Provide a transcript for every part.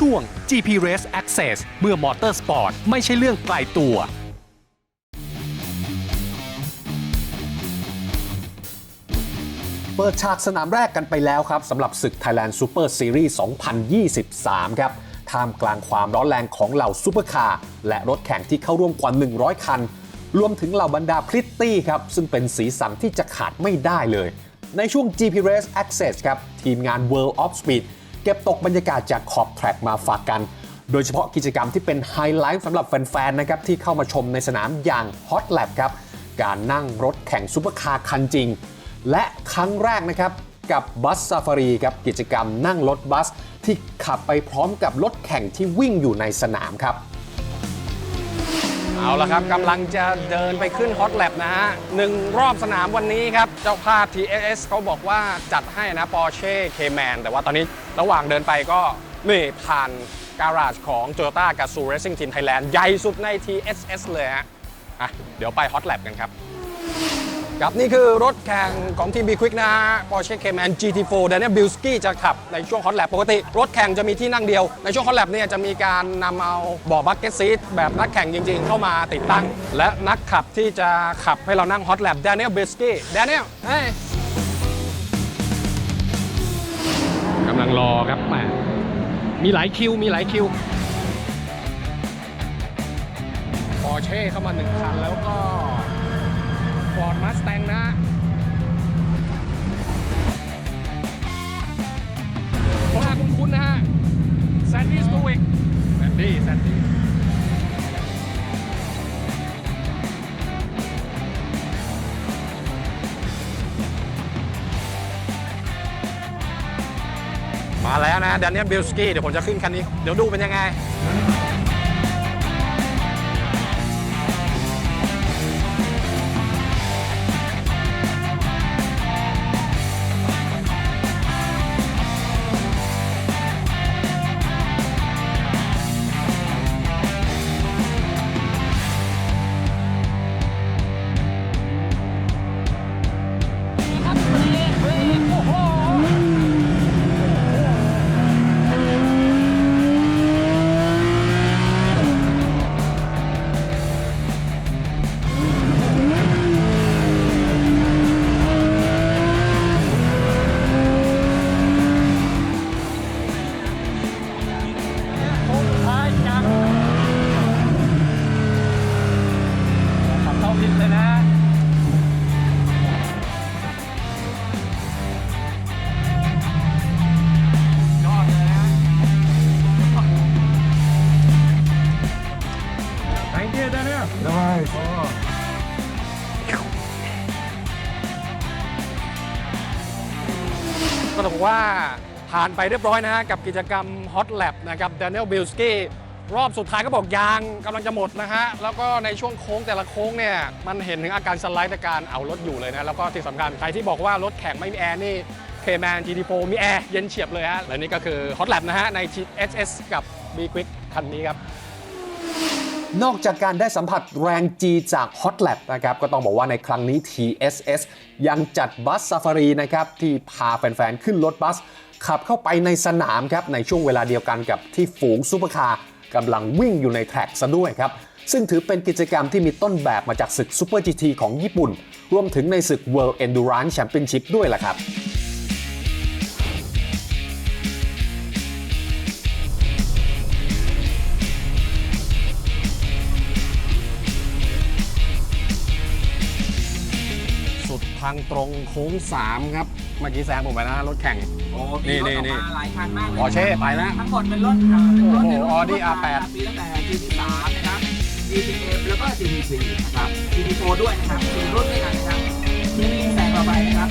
ช่วง GP Race Access เมื่อมอเตอร์สปอร์ตไม่ใช่เรื่องไกลตัว เปิดฉากสนามแรกกันไปแล้วครับสำหรับศึก Thailand Super Series 2023 ครับท่ามกลางความร้อนแรงของเหล่าซูเปอร์คาร์และรถแข่งที่เข้าร่วมกว่า 100 คัน รวมถึงเหล่าบรรดาพริตตี้ครับ ซึ่งเป็นสีสันที่จะขาดไม่ได้เลย ในช่วง GP Race Access ครับ ทีมงาน World of Speed เก็บตกบรรยากาศจากขอบแทร็กมาฝากกัน โดยเฉพาะกิจกรรมที่เป็นไฮไลท์สำหรับแฟนๆนะครับที่เข้ามาชมในสนามอย่าง Hot Lap ครับ การนั่งรถแข่งซูเปอร์คาร์คันจริง และครั้งแรกนะครับกับบัสซาฟารีครับกิจกรรมนั่งรถบัส ที่ขับไปพร้อมกับรถแข่งที่วิ่งอยู่ในสนามครับ เอาละครับกำลังจะเดินไปขึ้นฮอตแลบนะฮะหนึ่งรอบสนามวันนี้ครับ เจ้าภาพ TSS เขาบอกว่าจัดให้นะปอร์เช่เคแมนแต่ว่าตอนนี้ระหว่างเดินไปก็นี่ผ่านการาจของ t o y o ต a กับซูเรซิ่งทีมไทยแลนด์ใหญ่สุดใน TSS เลยฮะอะเดี๋ยวไปฮอตแลบกันครับ ครับนี่คือรถแข่งของทีม B Quick นะฮะ Porsche Cayman GT4 Daniel Bilski จะขับในช่วง Hot Lap ปกติ รถแข่งจะมีที่นั่งเดียว ในช่วง Hot Lap เนี่ยจะมีการนำเอาเบ่อบักเก็ตซีทแบบนักแข่งจริง ๆ เข้ามาติดตั้ง และนักขับที่จะขับให้เรานั่ง Hot Lap Daniel Bilski Daniel เฮ้ยกำลังรอครับแหมมีหลายคิวมีหลายคิว Porsche เข้ามาหนึ่งคันแล้วก็ฟอร์ดมั สแตงนะผมหาคุณคุณนะฮะแซนดี้สตูวิกแซนดี้แซนดี้มาแล้วนะ d ด n น e l บิลสกี้เดี๋ยวผมจะขึ้นคันนี้ เดี๋ยวดูเป็นยังไง you Daniel ก็ต้องบอกว่าผ่านไปเรียบร้อยนะฮะกับกิจกรรม Hot Lab นะครับ Daniel Bilski รอบสุดท้ายก็บอกยางกำลังจะหมดนะฮะ แล้วก็ในช่วงโค้งแต่ละโค้งเนี่ย มันเห็นถึงอาการสไลด์ในการเอารถอยู่เลยนะ แล้วก็ที่สำคัญใครที่บอกว่ารถแข่งไม่มีแอร์นี่ K-Man GT4 มีแอร์เย็นเฉียบเลยฮะ และนี่ก็คือ Hot Lab นะฮะ ใน TSS กับ B Quick คันนี้ครับ นอกจากการได้สัมผัสแรง G จาก Hot Lab นะครับ ก็ต้องบอกว่าในครั้งนี้ TSS ยังจัดบัสซ a ฟารีนะครับ ที่พาแฟน ๆ ขึ้นรถบัส ขับเข้าไปในสนามครับ ในช่วงเวลาเดียวกันกับที่ฝูงซูเปอร์คาร์กำลังวิ่งอยู่ในแทร็กซะด้วยครับ ซึ่งถือเป็นกิจกรรมที่มีต้นแบบมาจากศึกซูเปอร์ GT ของญี่ปุ่น รวมถึงในศึก World Endurance Championship ด้วยล่ะครับ ทางตรงโค้ง3ครับ เมื่อกี้แซงผมไปนะรถแข่ง โอ้นี่มีรถออกนี่มาหลายคันมากเลย Porsche ไปแล้วทั้งหมดเป็นรถอ่าเป็นรถโอ้โหในรถ Audi รุ่น R8 ปีตั้งแต่ GT3 นะครับ GT8 แล้วก็ GT4 นะครับ GT4 ด้วยนะครับสี่รุ่นด้วยกันนะครับที่นี่แซงต่อไปนะครับ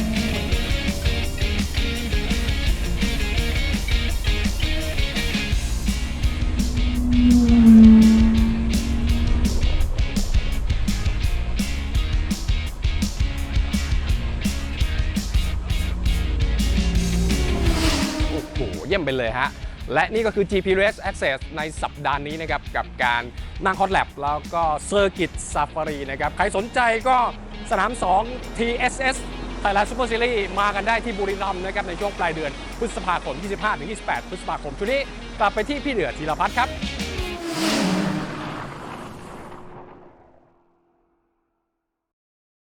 ยี่ยมไปเลยฮะ และนี่ก็คือ GP Race Access ในสัปดาห์นี้นะครับ กับการนั่ง Hot Lap แล้วก็เซอร์กิตซาฟารีนะครับ ใครสนใจก็สนาม 2 TSS ไทยแลนด์ซูเปอร์ซีรีส์มากันได้ที่บุรีรัมย์นะครับ ในช่วงปลายเดือนพฤษภาคม 25-28 พฤษภาคมช่วงนี้กลับไปที่พี่เดือดธีรพัฒน์ครับ